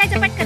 ใจจะเป็